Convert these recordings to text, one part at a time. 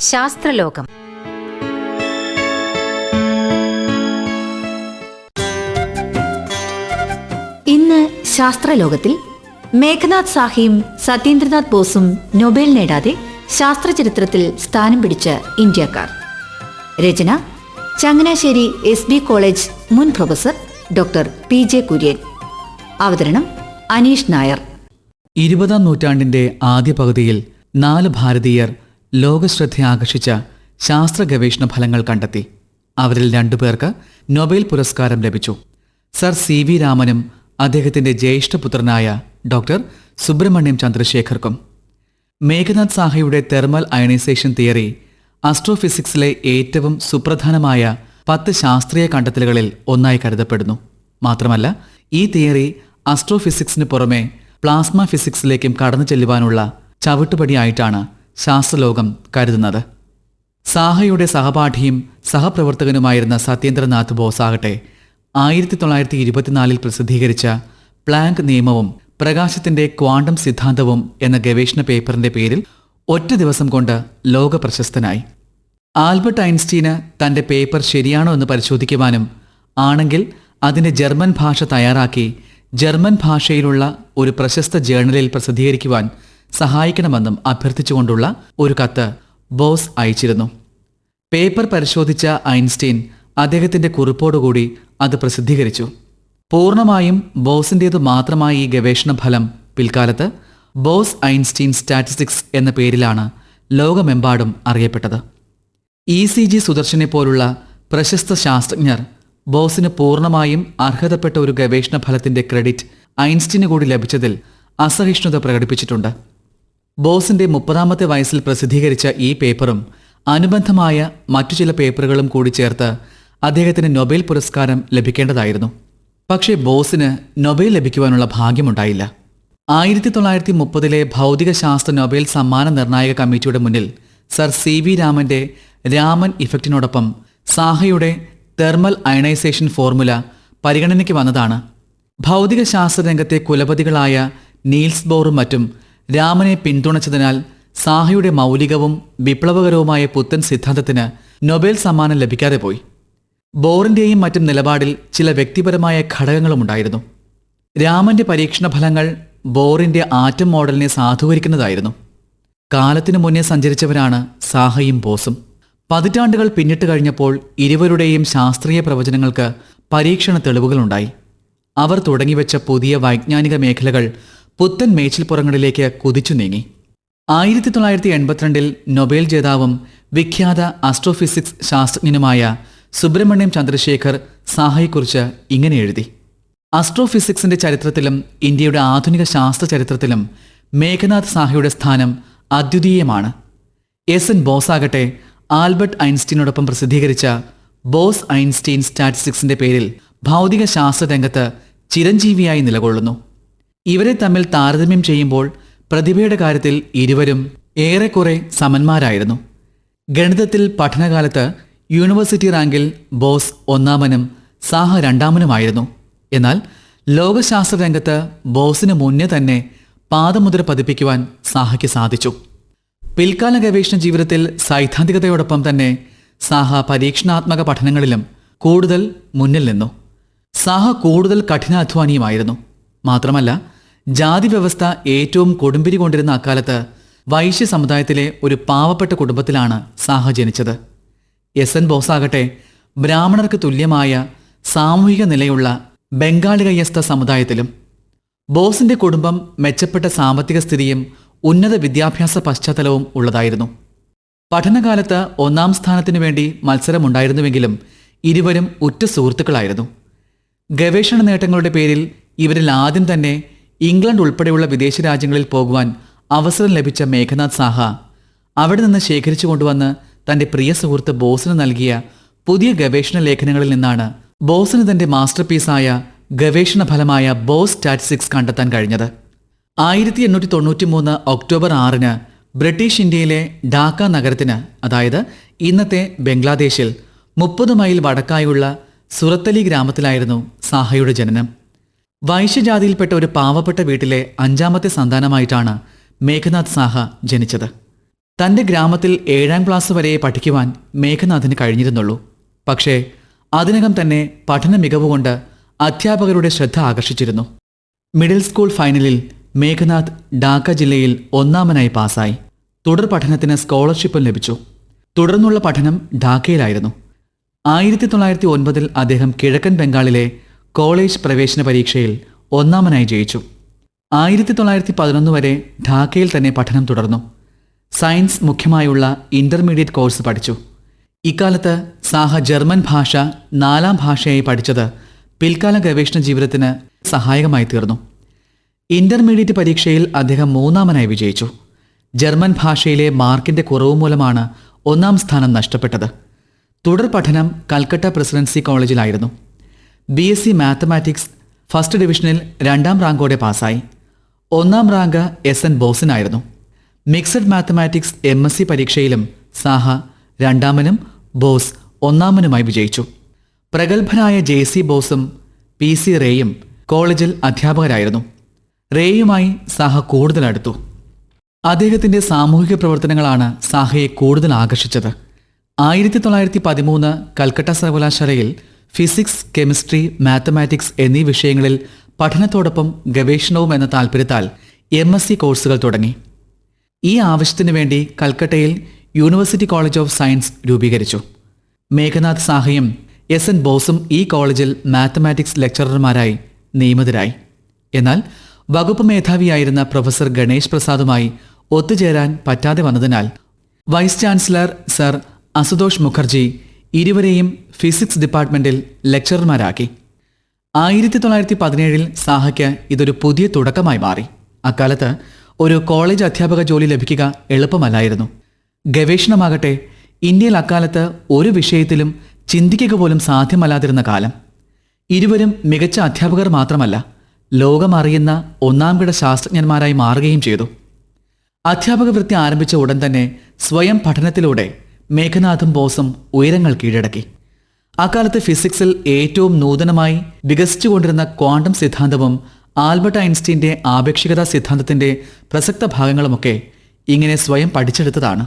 ശാസ്ത്രലോകം. ഇന്ന് ശാസ്ത്രലോകത്തിൽ മേഘനാഥ് സാഹിയും സത്യേന്ദ്രനാഥ് ബോസും നൊബേൽ നേടാതെ ശാസ്ത്രചരിത്രത്തിൽ സ്ഥാനം പിടിച്ച ഇന്ത്യക്കാർ. രചന ചങ്ങനാശ്ശേരി എസ് ബി കോളേജ് മുൻ professor doctor P. J. Kurian. അവതരണം അനീഷ് നായർ. ഇരുപതാം നൂറ്റാണ്ടിന്റെ ആദ്യ പകുതിയിൽ നാല് ഭാരതീയർ ലോകശ്രദ്ധ ആകർഷിച്ച ശാസ്ത്ര ഗവേഷണ ഫലങ്ങൾ കണ്ടെത്തി. അവരിൽ രണ്ടുപേർക്ക് നൊബേൽ പുരസ്കാരം ലഭിച്ചു. സർ സി വി രാമനും അദ്ദേഹത്തിന്റെ ജ്യേഷ്ഠപുത്രനായ ഡോക്ടർ സുബ്രഹ്മണ്യം ചന്ദ്രശേഖർക്കും. മേഘനാഥ് സാഹയുടെ തെർമൽ അയണൈസേഷൻ തിയറി അസ്ട്രോഫിസിക്സിലെ ഏറ്റവും സുപ്രധാനമായ പത്ത് ശാസ്ത്രീയ കണ്ടെത്തലുകളിൽ ഒന്നായി കരുതപ്പെടുന്നു. മാത്രമല്ല ഈ തിയറി അസ്ട്രോഫിസിക്സിന് പുറമെ പ്ലാസ്മ ഫിസിക്സിലേക്കും കടന്നു ചെല്ലുവാനുള്ള ചവിട്ടുപടിയായിട്ടാണ് ശാസ്ത്രലോകം കരുതുന്നത്. സാഹയുടെ സഹപാഠിയും സഹപ്രവർത്തകനുമായിരുന്ന സത്യേന്ദ്രനാഥ് ബോസ് ആകട്ടെ ആയിരത്തി തൊള്ളായിരത്തി ഇരുപത്തിനാലിൽ പ്രസിദ്ധീകരിച്ച പ്ലാങ്ക് നിയമവും പ്രകാശത്തിന്റെ ക്വാണ്ടം സിദ്ധാന്തവും എന്ന ഗവേഷണ പേപ്പറിന്റെ പേരിൽ ഒറ്റ ദിവസം കൊണ്ട് ലോക പ്രശസ്തനായി ആൽബർട്ട് ഐൻസ്റ്റീന് തന്റെ പേപ്പർ ശരിയാണോ എന്ന് പരിശോധിക്കുവാനും ആണെങ്കിൽ അതിന്റെ ജർമ്മൻ ഭാഷ തയ്യാറാക്കി ജർമ്മൻ ഭാഷയിലുള്ള ഒരു പ്രശസ്ത ജേർണലിൽ പ്രസിദ്ധീകരിക്കുവാൻ സഹായിക്കണമെന്നും അഭ്യർത്ഥിച്ചുകൊണ്ടുള്ള ഒരു കത്ത് ബോസ് അയച്ചിരുന്നു. പേപ്പർ പരിശോധിച്ച ഐൻസ്റ്റീൻ അദ്ദേഹത്തിന്റെ കുറിപ്പോടുകൂടി അത് പ്രസിദ്ധീകരിച്ചു. പൂർണമായും ബോസിന്റേതു മാത്രമായ ഈ ഗവേഷണ ഫലം പിൽക്കാലത്ത് ബോസ് ഐൻസ്റ്റീൻ സ്റ്റാറ്റിസ്റ്റിക്സ് എന്ന പേരിലാണ് ലോകമെമ്പാടും അറിയപ്പെട്ടത്. ഇ സി ജി സുദർശനെ പോലുള്ള പ്രശസ്ത ശാസ്ത്രജ്ഞർ ബോസിന് പൂർണമായും അർഹതപ്പെട്ട ഒരു ഗവേഷണ ഫലത്തിന്റെ ക്രെഡിറ്റ് ഐൻസ്റ്റീന് കൂടി ലഭിച്ചതിൽ അസഹിഷ്ണുത പ്രകടിപ്പിച്ചിട്ടുണ്ട്. ബോസിന്റെ മുപ്പതാമത്തെ വയസ്സിൽ പ്രസിദ്ധീകരിച്ച ഈ പേപ്പറും അനുബന്ധമായ മറ്റു ചില പേപ്പറുകളും കൂടി ചേർത്ത് അദ്ദേഹത്തിന് നൊബേൽ പുരസ്കാരം ലഭിക്കേണ്ടതായിരുന്നു. പക്ഷേ ബോസിന് നൊബേൽ ലഭിക്കുവാനുള്ള ഭാഗ്യമുണ്ടായില്ല. ആയിരത്തി തൊള്ളായിരത്തി മുപ്പതിലെ ഭൗതികശാസ്ത്ര നൊബേൽ സമ്മാന നിർണായക കമ്മിറ്റിയുടെ മുന്നിൽ സർ സി വി രാമന്റെ രാമൻ ഇഫക്റ്റിനോടൊപ്പം സാഹയുടെ തെർമൽ അയണൈസേഷൻ ഫോർമുല പരിഗണനയ്ക്ക് വന്നതാണ്. ഭൗതികശാസ്ത്ര രംഗത്തെ കുലപതികളായ നീൽസ് ബോറും മറ്റും രാമനെ പിന്തുണച്ചതിനാൽ സാഹയുടെ മൗലികവും വിപ്ലവകരവുമായ പുത്തൻ സിദ്ധാന്തത്തിന് നൊബേൽ സമ്മാനം ലഭിക്കാതെ പോയി. ബോറിന്റെയും മറ്റും നിലപാടിൽ ചില വ്യക്തിപരമായ ഘടകങ്ങളുമുണ്ടായിരുന്നു. രാമന്റെ പരീക്ഷണ ഫലങ്ങൾ ബോറിന്റെ ആറ്റം മോഡലിനെ സാധൂകരിക്കുന്നതായിരുന്നു. കാലത്തിനു മുന്നേ സഞ്ചരിച്ചവരാണ് സാഹയും ബോസും. പതിറ്റാണ്ടുകൾ പിന്നിട്ട് കഴിഞ്ഞപ്പോൾ ഇരുവരുടെയും ശാസ്ത്രീയ പ്രവചനങ്ങൾക്ക് പരീക്ഷണ തെളിവുകളുണ്ടായി. അവർ തുടങ്ങിവെച്ച പുതിയ വൈജ്ഞാനിക മേഖലകൾ പുത്തൻ മേച്ചിൽപ്പുറങ്ങളിലേക്ക് കുതിച്ചു നീങ്ങി. ആയിരത്തി തൊള്ളായിരത്തി എൺപത്തിരണ്ടിൽ നൊബേൽ ജേതാവും വിഖ്യാത ആസ്ട്രോഫിസിക്സ് ശാസ്ത്രജ്ഞനുമായ സുബ്രഹ്മണ്യം ചന്ദ്രശേഖർ സാഹയെക്കുറിച്ച് ഇങ്ങനെ എഴുതി. ആസ്ട്രോഫിസിക്സിന്റെ ചരിത്രത്തിലും ഇന്ത്യയുടെ ആധുനിക ശാസ്ത്ര ചരിത്രത്തിലും മേഘനാഥ് സാഹയുടെ സ്ഥാനം അദ്വിതീയമാണ്. എസ്. എൻ. ബോസാകട്ടെ ആൽബർട്ട് ഐൻസ്റ്റീനോടൊപ്പം പ്രസിദ്ധീകരിച്ച ബോസ് ഐൻസ്റ്റീൻ സ്റ്റാറ്റിസ്റ്റിക്സിന്റെ പേരിൽ ഭൗതിക ശാസ്ത്ര രംഗത്ത് ചിരഞ്ജീവിയായി നിലകൊള്ളുന്നു. ഇവരെ തമ്മിൽ താരതമ്യം ചെയ്യുമ്പോൾ പ്രതിഭയുടെ കാര്യത്തിൽ ഇരുവരും ഏറെക്കുറെ സമന്മാരായിരുന്നു. ഗണിതത്തിൽ പഠനകാലത്ത് യൂണിവേഴ്സിറ്റി റാങ്കിൽ ബോസ് ഒന്നാമനും സാഹ രണ്ടാമനുമായിരുന്നു. എന്നാൽ ലോകശാസ്ത്ര രംഗത്ത് ബോസിന് മുന്നേ തന്നെ പാദമുദ്ര പതിപ്പിക്കുവാൻ സാഹയ്ക്ക് സാധിച്ചു. പിൽക്കാല ഗവേഷണ ജീവിതത്തിൽ സൈദ്ധാന്തികതയോടൊപ്പം തന്നെ സാഹ പരീക്ഷണാത്മക പഠനങ്ങളിലും കൂടുതൽ മുന്നിൽ നിന്നു. സാഹ കൂടുതൽ കഠിനാധ്വാനിയുമായിരുന്നു. മാത്രമല്ല ജാതി വ്യവസ്ഥ ഏറ്റവും കൊടുമ്പിരി കൊണ്ടിരുന്ന അക്കാലത്ത് വൈശ്യ സമുദായത്തിലെ ഒരു പാവപ്പെട്ട കുടുംബത്തിലാണ് സാഹ ജനിച്ചത്. എസ് എൻ ബോസാകട്ടെ ബ്രാഹ്മണർക്ക് തുല്യമായ സാമൂഹിക നിലയുള്ള ബംഗാളി കയ്യസ്ഥ സമുദായത്തിലും. ബോസിന്റെ കുടുംബം മെച്ചപ്പെട്ട സാമ്പത്തിക സ്ഥിതിയും ഉന്നത വിദ്യാഭ്യാസ പശ്ചാത്തലവും ഉള്ളതായിരുന്നു. പഠനകാലത്ത് ഒന്നാം സ്ഥാനത്തിനു വേണ്ടി മത്സരമുണ്ടായിരുന്നുവെങ്കിലും ഇരുവരും ഉറ്റ സുഹൃത്തുക്കളായിരുന്നു. ഗവേഷണ നേട്ടങ്ങളുടെ പേരിൽ ഇവരിൽ ആദ്യം തന്നെ ഇംഗ്ലണ്ട് ഉൾപ്പെടെയുള്ള വിദേശ രാജ്യങ്ങളിൽ പോകുവാൻ അവസരം ലഭിച്ച മേഘനാഥ് സാഹ. അവിടെ നിന്ന് ശേഖരിച്ചു കൊണ്ടുവന്ന് തന്റെ പ്രിയ സുഹൃത്ത് ബോസിന് നൽകിയ പുതിയ ഗവേഷണ ലേഖനങ്ങളിൽ നിന്നാണ് ബോസിന് തന്റെ മാസ്റ്റർ പീസായ ഗവേഷണ ഫലമായ ബോസ് സ്റ്റാറ്റിസ്റ്റിക്സ് കണ്ടെത്താൻ കഴിഞ്ഞത്. ആയിരത്തി എണ്ണൂറ്റി തൊണ്ണൂറ്റി മൂന്ന് ഒക്ടോബർ ആറിന് ബ്രിട്ടീഷ് ഇന്ത്യയിലെ ഡാക്ക നഗരത്തിന് അതായത് ഇന്നത്തെ ബംഗ്ലാദേശിൽ മുപ്പത് മൈൽ വടക്കായുള്ള സുറത്തലി ഗ്രാമത്തിലായിരുന്നു സാഹയുടെ ജനനം. വൈശ്യജാതിയിൽപ്പെട്ട ഒരു പാവപ്പെട്ട വീട്ടിലെ അഞ്ചാമത്തെ സന്താനമായിട്ടാണ് മേഘനാഥ് സാഹ ജനിച്ചത്. തന്റെ ഗ്രാമത്തിൽ ഏഴാം ക്ലാസ് വരെ പഠിക്കുവാൻ മേഘനാഥിന് കഴിഞ്ഞിരുന്നുള്ളൂ. പക്ഷേ അതിനകം തന്നെ പഠന മികവുകൊണ്ട് അധ്യാപകരുടെ ശ്രദ്ധ ആകർഷിച്ചിരുന്നു. മിഡിൽ സ്കൂൾ ഫൈനലിൽ മേഘനാഥ് ഡാക്ക ജില്ലയിൽ ഒന്നാമനായി പാസായി തുടർ പഠനത്തിന് സ്കോളർഷിപ്പും ലഭിച്ചു. തുടർന്നുള്ള പഠനം ഡാക്കയിലായിരുന്നു ആയിരത്തി തൊള്ളായിരത്തി ഒൻപതിൽ അദ്ദേഹം കിഴക്കൻ ബംഗാളിലെ കോളേജ് പ്രവേശന പരീക്ഷയിൽ ഒന്നാമനായി ജയിച്ചു. ആയിരത്തി തൊള്ളായിരത്തി പതിനൊന്ന് വരെ ഢാക്കയിൽ തന്നെ പഠനം തുടർന്നു. സയൻസ് മുഖ്യമായുള്ള ഇന്റർമീഡിയറ്റ് കോഴ്സ് പഠിച്ചു. ഇക്കാലത്ത് സാഹ ജർമ്മൻ ഭാഷ നാലാം ഭാഷയായി പഠിച്ചത് പിൽക്കാല ഗവേഷണ ജീവിതത്തിന് സഹായകമായി തീർന്നു. ഇന്റർമീഡിയറ്റ് പരീക്ഷയിൽ അദ്ദേഹം മൂന്നാമനായി വിജയിച്ചു. ജർമ്മൻ ഭാഷയിലെ മാർക്കിന്റെ കുറവ് മൂലമാണ് ഒന്നാം സ്ഥാനം നഷ്ടപ്പെട്ടത്. തുടർ പഠനം Calcutta presidency കോളേജിലായിരുന്നു. B S C mathematics first ഡിവിഷനിൽ രണ്ടാം റാങ്കോടെ പാസ്സായി. ഒന്നാം rank S N ബോസിനായിരുന്നു mixed mathematics M S C പരീക്ഷയിലും Saha രണ്ടാമനും ബോസ് ഒന്നാമനുമായി വിജയിച്ചു. പ്രഗത്ഭനായ ജെ സി ബോസും പി സി റേയും കോളേജിൽ അധ്യാപകരായിരുന്നു. റേയുമായി സാഹ കൂടുതൽ അടുത്തു. അദ്ദേഹത്തിന്റെ സാമൂഹിക പ്രവർത്തനങ്ങളാണ് സാഹയെ കൂടുതൽ ആകർഷിച്ചത്. ആയിരത്തി തൊള്ളായിരത്തി പതിമൂന്ന് കൽക്കട്ട സർവകലാശാലയിൽ ഫിസിക്സ് കെമിസ്ട്രി മാത്തമാറ്റിക്സ് എന്നീ വിഷയങ്ങളിൽ പഠനത്തോടൊപ്പം ഗവേഷണവും എന്ന താൽപ്പര്യത്താൽ എം എസ് സി കോഴ്സുകൾ തുടങ്ങി. ഈ ആവശ്യത്തിനു വേണ്ടി കൽക്കട്ടയിൽ യൂണിവേഴ്സിറ്റി കോളേജ് ഓഫ് സയൻസ് രൂപീകരിച്ചു. മേഘനാഥ് സാഹയും എസ് എൻ ബോസും ഈ കോളേജിൽ മാത്തമാറ്റിക്സ് ലെക്ചറർമാരായി നിയമിതരായി. എന്നാൽ വകുപ്പ് മേധാവിയായിരുന്ന പ്രൊഫസർ ഗണേഷ് പ്രസാദുമായി ഒത്തുചേരാൻ പറ്റാതെ വന്നതിനാൽ vice chancellor sir Asutosh Mukherjee ഇരുവരെയും ഫിസിക്സ് ഡിപ്പാർട്ട്മെന്റിൽ ലെക്ചറർമാരാക്കി. ആയിരത്തി തൊള്ളായിരത്തി പതിനേഴിൽ സാഹയ്ക്ക് ഇതൊരു പുതിയ തുടക്കമായി മാറി. അക്കാലത്ത് ഒരു കോളേജ് അധ്യാപക ജോലി ലഭിക്കുക എളുപ്പമല്ലായിരുന്നു. ഗവേഷണമാകട്ടെ ഇന്ത്യയിൽ അക്കാലത്ത് ഒരു വിഷയത്തിലും ചിന്തിക്കുക പോലും സാധ്യമല്ലാതിരുന്ന കാലം. ഇരുവരും മികച്ച അധ്യാപകർ മാത്രമല്ല ലോകമറിയുന്ന ഒന്നാംകിട ശാസ്ത്രജ്ഞന്മാരായി മാറുകയും ചെയ്തു. അധ്യാപക വൃത്തി ആരംഭിച്ച ഉടൻ തന്നെ സ്വയം പഠനത്തിലൂടെ മേഘനാഥും ബോസും ഉയരങ്ങൾ കീഴടക്കി. അക്കാലത്ത് ഫിസിക്സിൽ ഏറ്റവും നൂതനമായി വികസിച്ചുകൊണ്ടിരുന്ന ക്വാണ്ടം സിദ്ധാന്തവും ആൽബർട്ട് ഐൻസ്റ്റീന്റെ ആപേക്ഷികതാ സിദ്ധാന്തത്തിന്റെ പ്രസക്ത ഭാഗങ്ങളുമൊക്കെ ഇങ്ങനെ സ്വയം പഠിച്ചെടുത്തതാണ്.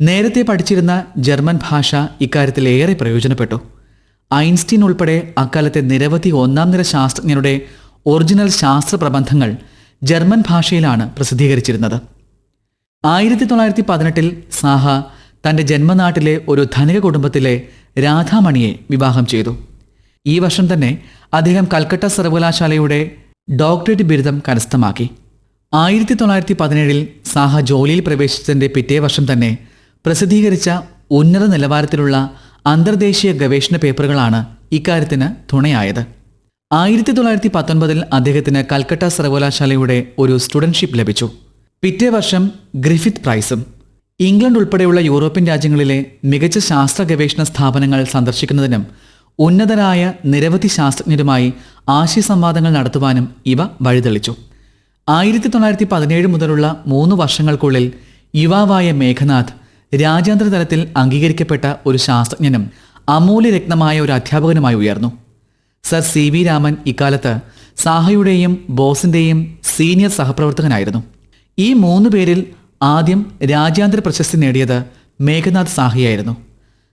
നേരത്തെ പഠിച്ചിരുന്ന ജർമ്മൻ ഭാഷ ഇക്കാര്യത്തിൽ ഏറെ പ്രയോജനപ്പെട്ടു. ഐൻസ്റ്റീൻ ഉൾപ്പെടെ അക്കാലത്തെ നിരവധി ഒന്നാം നിര ശാസ്ത്രജ്ഞരുടെ ഒറിജിനൽ ശാസ്ത്ര പ്രബന്ധങ്ങൾ ജർമ്മൻ ഭാഷയിലാണ് പ്രസിദ്ധീകരിച്ചിരുന്നത്. ആയിരത്തി തൊള്ളായിരത്തി പതിനെട്ടിൽ സാഹ തന്റെ ജന്മനാട്ടിലെ ഒരു ധനിക കുടുംബത്തിലെ രാധാമണിയെ വിവാഹം ചെയ്തു. ഈ വർഷം തന്നെ അദ്ദേഹം കൽക്കട്ട സർവകലാശാലയുടെ ഡോക്ടറേറ്റ് ബിരുദം കരസ്ഥമാക്കി. ആയിരത്തി തൊള്ളായിരത്തി പതിനേഴിൽ സാഹ ജോലിയിൽ പ്രവേശിച്ചതിന്റെ പിറ്റേ വർഷം തന്നെ പ്രസിദ്ധീകരിച്ച ഉന്നത നിലവാരത്തിലുള്ള അന്തർദേശീയ ഗവേഷണ പേപ്പറുകളാണ് ഇക്കാര്യത്തിന് തുണയായത്. ആയിരത്തി തൊള്ളായിരത്തി പത്തൊൻപതിൽ അദ്ദേഹത്തിന് കൽക്കട്ട സർവകലാശാലയുടെ ഒരു സ്റ്റുഡൻഷിപ്പ് ലഭിച്ചു. പിറ്റേ വർഷം ഗ്രിഫിത് പ്രൈസും. ഇംഗ്ലണ്ട് ഉൾപ്പെടെയുള്ള യൂറോപ്യൻ രാജ്യങ്ങളിലെ മികച്ച ശാസ്ത്ര ഗവേഷണ സ്ഥാപനങ്ങൾ സന്ദർശിക്കുന്നതിനും ഉന്നതരായ നിരവധി ശാസ്ത്രജ്ഞരുമായി ആശയസംവാദങ്ങൾ നടത്തുവാനും ഇവ വഴിതെളിച്ചു. ആയിരത്തി തൊള്ളായിരത്തി പതിനേഴ് മുതലുള്ള മൂന്ന് വർഷങ്ങൾക്കുള്ളിൽ യുവാവായ മേഘനാഥ് രാജ്യാന്തര തലത്തിൽ അംഗീകരിക്കപ്പെട്ട ഒരു ശാസ്ത്രജ്ഞനും അമൂല്യരത്നമായ ഒരു അധ്യാപകനുമായി ഉയർന്നു. സർ സി വി രാമൻ ഇക്കാലത്ത് സാഹയുടെയും ബോസിന്റെയും സീനിയർ സഹപ്രവർത്തകനായിരുന്നു. ഈ മൂന്ന് പേരിൽ ആദ്യം രാജ്യാന്തര പ്രശസ്തി നേടിയത് മേഘനാഥ് സാഹയായിരുന്നു.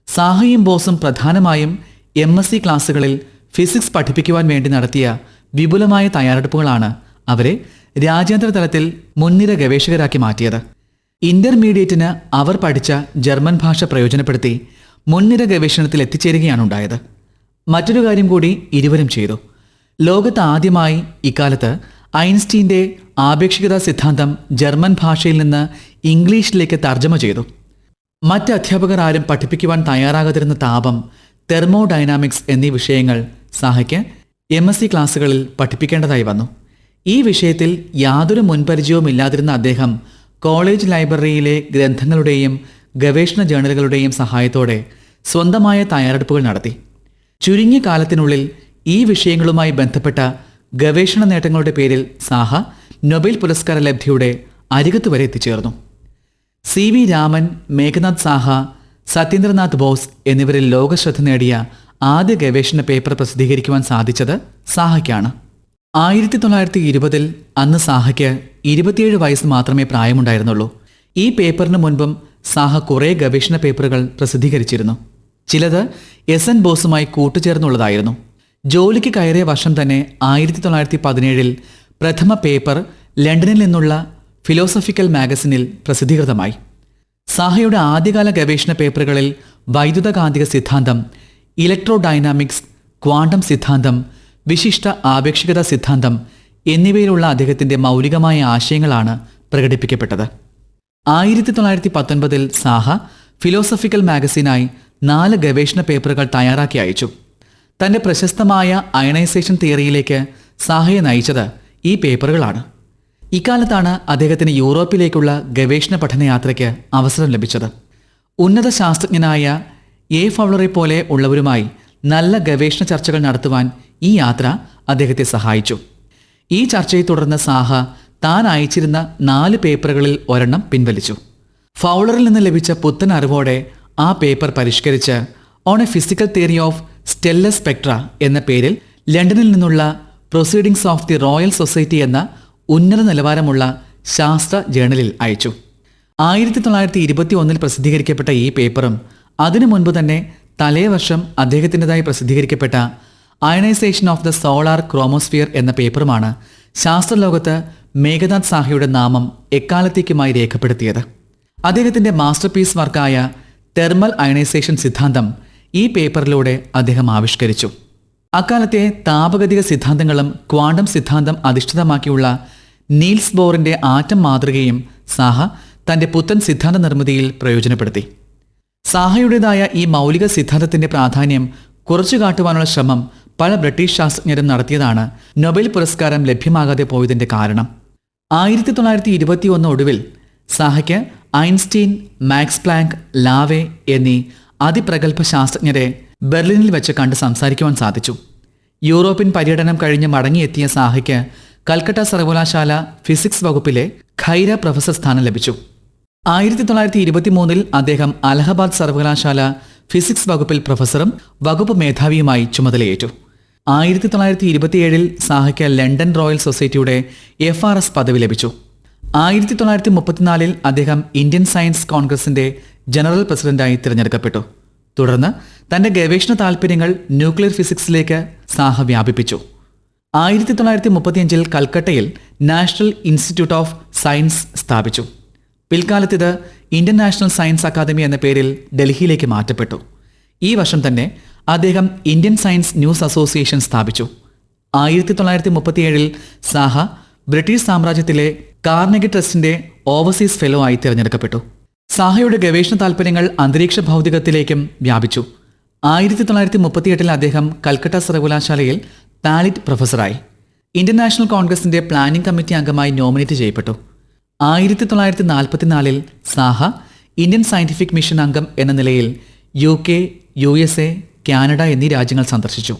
സാഹയും ബോസും പ്രധാനമായും എം എസ് സി ക്ലാസ്സുകളിൽ ഫിസിക്സ് പഠിപ്പിക്കുവാൻ വേണ്ടി നടത്തിയ വിപുലമായ തയ്യാറെടുപ്പുകളാണ് അവരെ രാജ്യാന്തര തലത്തിൽ മുൻനിര ഗവേഷകരാക്കി മാറ്റിയത്. ഇന്റർമീഡിയറ്റിന് അവർ പഠിച്ച ജർമ്മൻ ഭാഷ പ്രയോജനപ്പെടുത്തി മുൻനിര ഗവേഷണത്തിൽ എത്തിച്ചേരുകയാണ് ഉണ്ടായത് മറ്റൊരു കാര്യം കൂടി ഇരുവരും ചെയ്തു. ലോകത്ത് ആദ്യമായി ഇക്കാലത്ത് ഐൻസ്റ്റീന്റെ ആപേക്ഷികത സിദ്ധാന്തം ജർമ്മൻ ഭാഷയിൽ നിന്ന് ഇംഗ്ലീഷിലേക്ക് തർജമ ചെയ്തു. മറ്റ് അധ്യാപകർ ആരും പഠിപ്പിക്കുവാൻ തയ്യാറാകാതിരുന്ന താപം തെർമോഡൈനാമിക്സ് എന്നീ വിഷയങ്ങൾ സാഹയ്ക്ക് എം എസ് സി ക്ലാസ്സുകളിൽ പഠിപ്പിക്കേണ്ടതായി വന്നു. ഈ വിഷയത്തിൽ യാതൊരു മുൻപരിചയവും ഇല്ലാതിരുന്ന അദ്ദേഹം കോളേജ് ലൈബ്രറിയിലെ ഗ്രന്ഥങ്ങളുടെയും ഗവേഷണ ജേണലുകളുടെയും സഹായത്തോടെ സ്വന്തമായ തയ്യാറെടുപ്പുകൾ നടത്തി. ചുരുങ്ങിയ കാലത്തിനുള്ളിൽ ഈ വിഷയങ്ങളുമായി ബന്ധപ്പെട്ട ഗവേഷണ നേട്ടങ്ങളുടെ പേരിൽ സാഹ നൊബേൽ പുരസ്കാര ലബ്ധിയുടെ അരികത്ത് വരെ എത്തിച്ചേർന്നു. സി വി രാമൻ മേഘനാഥ് സാഹ സത്യേന്ദ്രനാഥ് ബോസ് എന്നിവരിൽ ലോകശ്രദ്ധ നേടിയ ആദ്യ ഗവേഷണ പേപ്പർ പ്രസിദ്ധീകരിക്കുവാൻ സാധിച്ചത് സാഹയ്ക്കാണ്. ആയിരത്തി തൊള്ളായിരത്തി ഇരുപതിൽ അന്ന് സാഹയ്ക്ക് ഇരുപത്തിയേഴ് വയസ്സ് മാത്രമേ പ്രായമുണ്ടായിരുന്നുള്ളൂ. ഈ പേപ്പറിന് മുൻപും സാഹ കുറേ ഗവേഷണ പേപ്പറുകൾ പ്രസിദ്ധീകരിച്ചിരുന്നു. ചിലത് എസ് എൻ ബോസുമായി കൂട്ടുചേർന്നുള്ളതായിരുന്നു. ജോലിക്ക് കയറിയ വർഷം തന്നെ ആയിരത്തി തൊള്ളായിരത്തി പതിനേഴിൽ പ്രഥമ പേപ്പർ ലണ്ടനിൽ നിന്നുള്ള ഫിലോസഫിക്കൽ മാഗസിനിൽ പ്രസിദ്ധീകൃതമായി. സാഹയുടെ ആദ്യകാല ഗവേഷണ പേപ്പറുകളിൽ വൈദ്യുതകാന്തിക സിദ്ധാന്തം ഇലക്ട്രോഡൈനാമിക്സ് ക്വാണ്ടം സിദ്ധാന്തം വിശിഷ്ട ആപേക്ഷികത സിദ്ധാന്തം എന്നിവയിലുള്ള അദ്ദേഹത്തിന്റെ മൗലികമായ ആശയങ്ങളാണ് പ്രകടിപ്പിക്കപ്പെട്ടത്. ആയിരത്തി തൊള്ളായിരത്തി പത്തൊൻപതിൽ സാഹ ഫിലോസഫിക്കൽ മാഗസീനായി നാല് ഗവേഷണ പേപ്പറുകൾ തയ്യാറാക്കി അയച്ചു. തന്റെ പ്രശസ്തമായ അയണൈസേഷൻ തിയറിയിലേക്ക് സാഹയെ നയിച്ചത് ഈ പേപ്പറുകളാണ്. ഇക്കാലത്താണ് അദ്ദേഹത്തിന് യൂറോപ്പിലേക്കുള്ള ഗവേഷണ പഠനയാത്രയ്ക്ക് അവസരം ലഭിച്ചത്. ഉന്നത ശാസ്ത്രജ്ഞനായ എ ഫൗളറെ പോലെ ഉള്ളവരുമായി നല്ല ഗവേഷണ ചർച്ചകൾ നടത്തുവാൻ ഈ യാത്ര അദ്ദേഹത്തെ സഹായിച്ചു. ഈ ചർച്ചയെ തുടർന്ന് സാഹ താൻ അയച്ചിരുന്ന നാല് പേപ്പറുകളിൽ ഒരെണ്ണം പിൻവലിച്ചു. ഫൗളറിൽ നിന്ന് ലഭിച്ച പുത്തൻ അറിവോടെ ആ paper പരിഷ്കരിച്ച് on a physical theory of stellar spectra എന്ന പേരിൽ ലണ്ടനിൽ നിന്നുള്ള proceedings of the Royal Society എന്ന ഉന്നത നിലവാരമുള്ള ശാസ്ത്ര ജേണലിൽ അയച്ചു. ആയിരത്തി തൊള്ളായിരത്തി ഇരുപത്തി ഒന്നിൽ പ്രസിദ്ധീകരിക്കപ്പെട്ട ഈ പേപ്പറും അതിനു മുൻപ് തന്നെ തലേ വർഷം അദ്ദേഹത്തിന്റെതായി പ്രസിദ്ധീകരിക്കപ്പെട്ട ionisation of the solar chromosphere എന്ന പേപ്പറുമാണ് ശാസ്ത്രലോകത്ത് മേഘനാഥ് സാഹയുടെ നാമം എക്കാലത്തേക്കുമായി രേഖപ്പെടുത്തിയത്. അദ്ദേഹത്തിന്റെ മാസ്റ്റർ പീസ് വർക്കായ തെർമൽ അയണൈസേഷൻ സിദ്ധാന്തം ഈ പേപ്പറിലൂടെ അദ്ദേഹം ആവിഷ്കരിച്ചു. അക്കാലത്തെ താപഗതിക സിദ്ധാന്തങ്ങളും ക്വാണ്ടം സിദ്ധാന്തം അധിഷ്ഠിതമാക്കിയുള്ള നീൽസ് ബോറിന്റെ ആറ്റം മാതൃകയും സാഹ തന്റെ പുത്തൻ സിദ്ധാന്ത നിർമ്മിതിയിൽ പ്രയോജനപ്പെടുത്തി. സാഹയുടേതായ ഈ മൗലിക സിദ്ധാന്തത്തിന്റെ പ്രാധാന്യം കുറച്ചു കാട്ടുവാനുള്ള ശ്രമം പല ബ്രിട്ടീഷ് ശാസ്ത്രജ്ഞരും നടത്തിയതാണ് നൊബേൽ പുരസ്കാരം ലഭ്യമാകാതെ പോയതിന്റെ കാരണം. ആയിരത്തി തൊള്ളായിരത്തി ഇരുപത്തി ഒന്ന് ഒടുവിൽ സാഹയ്ക്ക് ഐൻസ്റ്റീൻ മാക്സ് പ്ലാങ്ക് ലാവെ എന്നീ അതിപ്രഗത്ഭ ശാസ്ത്രജ്ഞരെ ബെർലിനിൽ വെച്ച് കണ്ട് സംസാരിക്കുവാൻ സാധിച്ചു. യൂറോപ്യൻ പര്യടനം കഴിഞ്ഞ് മടങ്ങിയെത്തിയ സാഹയ്ക്ക് കൽക്കട്ട സർവകലാശാല ഫിസിക്സ് വകുപ്പിലെ ഖൈര പ്രൊഫസർ സ്ഥാനം ലഭിച്ചു. ആയിരത്തി തൊള്ളായിരത്തി ഇരുപത്തി മൂന്നിൽ അദ്ദേഹം അലഹബാദ് സർവകലാശാല ഫിസിക്സ് വകുപ്പിൽ പ്രൊഫസറും വകുപ്പ് മേധാവിയുമായി ചുമതലയേറ്റു. ആയിരത്തി തൊള്ളായിരത്തി ഇരുപത്തിയേഴിൽ സാഹയ്ക്ക് ലണ്ടൻ റോയൽ സൊസൈറ്റിയുടെ എഫ് ആർ എസ് പദവി ലഭിച്ചു. ആയിരത്തി തൊള്ളായിരത്തി മുപ്പത്തിനാലിൽ അദ്ദേഹം ഇന്ത്യൻ സയൻസ് കോൺഗ്രസിന്റെ ജനറൽ പ്രസിഡന്റായി തിരഞ്ഞെടുക്കപ്പെട്ടു. തുടർന്ന് തന്റെ ഗവേഷണ താൽപ്പര്യങ്ങൾ ന്യൂക്ലിയർ ഫിസിക്സിലേക്ക് സാഹ വ്യാപിപ്പിച്ചു ആയിരത്തി തൊള്ളായിരത്തി മുപ്പത്തിയഞ്ചിൽ കൽക്കട്ടയിൽ നാഷണൽ ഇൻസ്റ്റിറ്റ്യൂട്ട് ഓഫ് സയൻസ് സ്ഥാപിച്ചു. പിൽക്കാലത്ത് ഇത് ഇന്ത്യൻ നാഷണൽ സയൻസ് അക്കാദമി എന്ന പേരിൽ ഡൽഹിയിലേക്ക് മാറ്റപ്പെട്ടു. ഈ വർഷം തന്നെ അദ്ദേഹം ഇന്ത്യൻ സയൻസ് ന്യൂസ് അസോസിയേഷൻ സ്ഥാപിച്ചു. ആയിരത്തി തൊള്ളായിരത്തി മുപ്പത്തിയേഴിൽ സാഹ ബ്രിട്ടീഷ് സാമ്രാജ്യത്തിലെ കാർണഗി ട്രസ്റ്റിന്റെ ഓവർസീസ് ഫെലോ ആയി തിരഞ്ഞെടുക്കപ്പെട്ടു. സാഹയുടെ ഗവേഷണ താൽപ്പര്യങ്ങൾ അന്തരീക്ഷ ഭൗതികത്തിലേക്കും വ്യാപിച്ചു. ആയിരത്തി തൊള്ളായിരത്തി മുപ്പത്തിയെട്ടിൽ അദ്ദേഹം കൽക്കട്ട സർവകലാശാലയിൽ പാലിറ്റ് പ്രൊഫസറായി. ഇന്ത്യൻ നാഷണൽ കോൺഗ്രസിന്റെ പ്ലാനിംഗ് കമ്മിറ്റി അംഗമായി നോമിനേറ്റ് ചെയ്യപ്പെട്ടു. ആയിരത്തി തൊള്ളായിരത്തി നാൽപ്പത്തിനാലിൽ സാഹ ഇന്ത്യൻ സയന്റിഫിക് മിഷൻ അംഗം എന്ന നിലയിൽ U K U S A Canada എന്നീ രാജ്യങ്ങൾ സന്ദർശിച്ചു.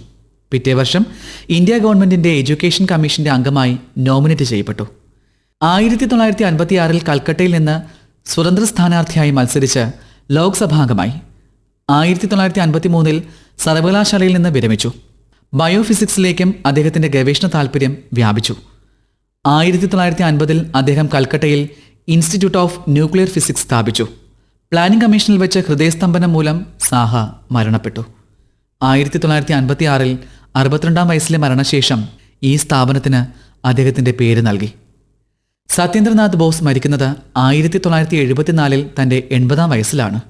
പിറ്റേ വർഷം ഇന്ത്യ ഗവൺമെന്റിന്റെ എഡ്യൂക്കേഷൻ കമ്മീഷന്റെ അംഗമായി നോമിനേറ്റ് ചെയ്യപ്പെട്ടു. ആയിരത്തി തൊള്ളായിരത്തി അൻപത്തിയാറിൽ കൽക്കട്ടയിൽ നിന്ന് സ്വതന്ത്ര സ്ഥാനാർത്ഥിയായി മത്സരിച്ച് ലോക്സഭാംഗമായി. ആയിരത്തി തൊള്ളായിരത്തി അൻപത്തി മൂന്നിൽ സർവകലാശാലയിൽ നിന്ന് വിരമിച്ചു. ബയോഫിസിക്സിലേക്കും അദ്ദേഹത്തിന്റെ ഗവേഷണ താൽപ്പര്യം വ്യാപിച്ചു. ആയിരത്തി തൊള്ളായിരത്തി അൻപതിൽ അദ്ദേഹം കൽക്കട്ടയിൽ ഇൻസ്റ്റിറ്റ്യൂട്ട് ഓഫ് ന്യൂക്ലിയർ ഫിസിക്സ് സ്ഥാപിച്ചു. പ്ലാനിംഗ് കമ്മീഷനിൽ വെച്ച് ഹൃദയസ്തംഭനം മൂലം സാഹ മരണപ്പെട്ടു. ആയിരത്തി തൊള്ളായിരത്തി അൻപത്തി ആറിൽ അറുപത്തിരണ്ടാം വയസ്സിലെ മരണശേഷം ഈ സ്ഥാപനത്തിന് അദ്ദേഹത്തിന്റെ പേര് നൽകി. സത്യേന്ദ്രനാഥ് ബോസ് മരിക്കുന്നത് ആയിരത്തി തൊള്ളായിരത്തി എഴുപത്തിനാലിൽ തന്റെ എൺപതാം വയസ്സിലാണ്.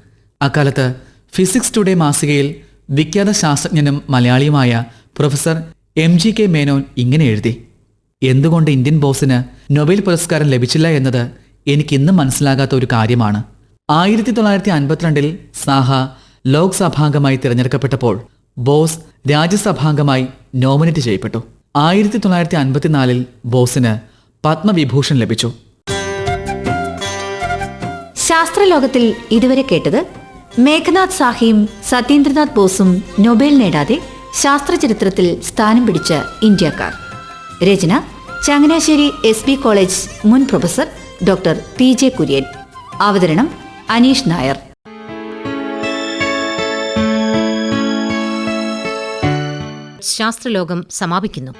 അക്കാലത്ത് ഫിസിക്സ് ടുഡേ മാസികയിൽ വിഖ്യാത ശാസ്ത്രജ്ഞനും മലയാളിയുമായ professor M G K Menon ഇങ്ങനെ എഴുതി എന്തുകൊണ്ട് ഇന്ത്യൻ ബോസിന് നൊബേൽ പുരസ്കാരം ലഭിച്ചില്ല എന്നത് എനിക്കിന്നും മനസ്സിലാകാത്ത ഒരു കാര്യമാണ്. ആയിരത്തി തൊള്ളായിരത്തി അൻപത്തിരണ്ടിൽ സാഹ ലോക്സഭാംഗമായി തിരഞ്ഞെടുക്കപ്പെട്ടപ്പോൾ ബോസ് രാജ്യസഭാംഗമായി നോമിനേറ്റ് ചെയ്യപ്പെട്ടു. ആയിരത്തി തൊള്ളായിരത്തി അൻപത്തിനാലിൽ ബോസിന് പത്മവിഭൂഷൺ ലഭിച്ചു. ശാസ്ത്രലോകത്തിൽ ഇതുവരെ കേട്ടത് മേഘനാഥ് സാഹിയും സത്യേന്ദ്രനാഥ് ബോസും നൊബേൽ നേടാതെ ശാസ്ത്രചരിത്രത്തിൽ സ്ഥാനം പിടിച്ച ഇന്ത്യക്കാർ. രചന ചങ്ങനാശ്ശേരി എസ് ബി കോളേജ് മുൻ professor doctor P J Kurian. അവതരണം അനീഷ് നായർ. ശാസ്ത്രലോകം സമാപിക്കുന്നു.